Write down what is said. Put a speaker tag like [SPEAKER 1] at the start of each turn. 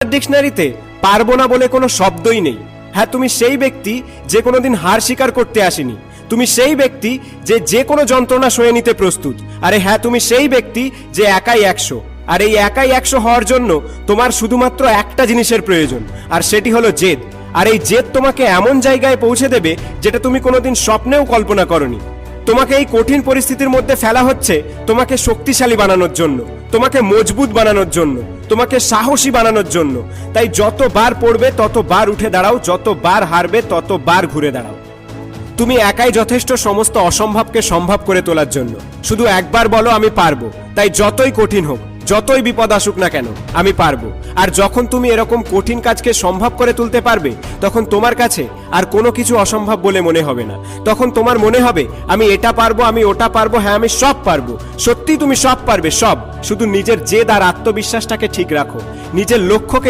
[SPEAKER 1] ডিকশনারিতে পারব না বলে কোনো শব্দই নেই। হ্যাঁ তুমি সেই ব্যক্তি যে কোনোদিন হার স্বীকার করতে আসেনি। তুমি সেই ব্যক্তি যে যে কোনো যন্ত্রণা সয়ে নিতে প্রস্তুত। আরে হ্যাঁ তুমি সেই ব্যক্তি যে একাই একশো। আর এই একাই একশো হওয়ার জন্য তোমার শুধুমাত্র একটা জিনিসের প্রয়োজন, আর সেটি হলো জেদ। আর এই জেদ তোমাকে এমন জায়গায় পৌঁছে দেবে যেটা তুমি কোনোদিন স্বপ্নেও কল্পনা করনি। তোমাকে এই কঠিন পরিস্থিতির মধ্যে ফেলা হচ্ছে। তোমাকে শক্তিশালী বানানোর জন্য, তোমাকে মজবুত বানানোর জন্য, তোমাকে সাহসী বানানোর জন্য। তাই যতবার পড়বে, ততবার উঠে দাঁড়াও, যতবার হারবে, ততবার ঘুরে দাঁড়াও। তুমি একাই যথেষ্ট সমস্ত অসম্ভবকে সম্ভব করে তোলার জন্য। শুধু একবার বলো, আমি পারব। তাই যতই কঠিন হোক যতই বিপদ আসুক না কেন, আমি পারব। আর যখন তুমি এরকম কঠিন কাজকে সম্ভব করে তুলতে পারবে, তখন তোমার কাছে আর কোনো কিছু অসম্ভব বলে মনে হবে না। তখন তোমার মনে হবে, আমি এটা পারব, আমি ওটা পারব হ্যাঁ আমি সব পারব। সত্যি তুমি সব পারবে, সব। শুধু নিজের জেদ আর আত্মবিশ্বাসটাকে ঠিক রাখো। নিজের লক্ষ্যকে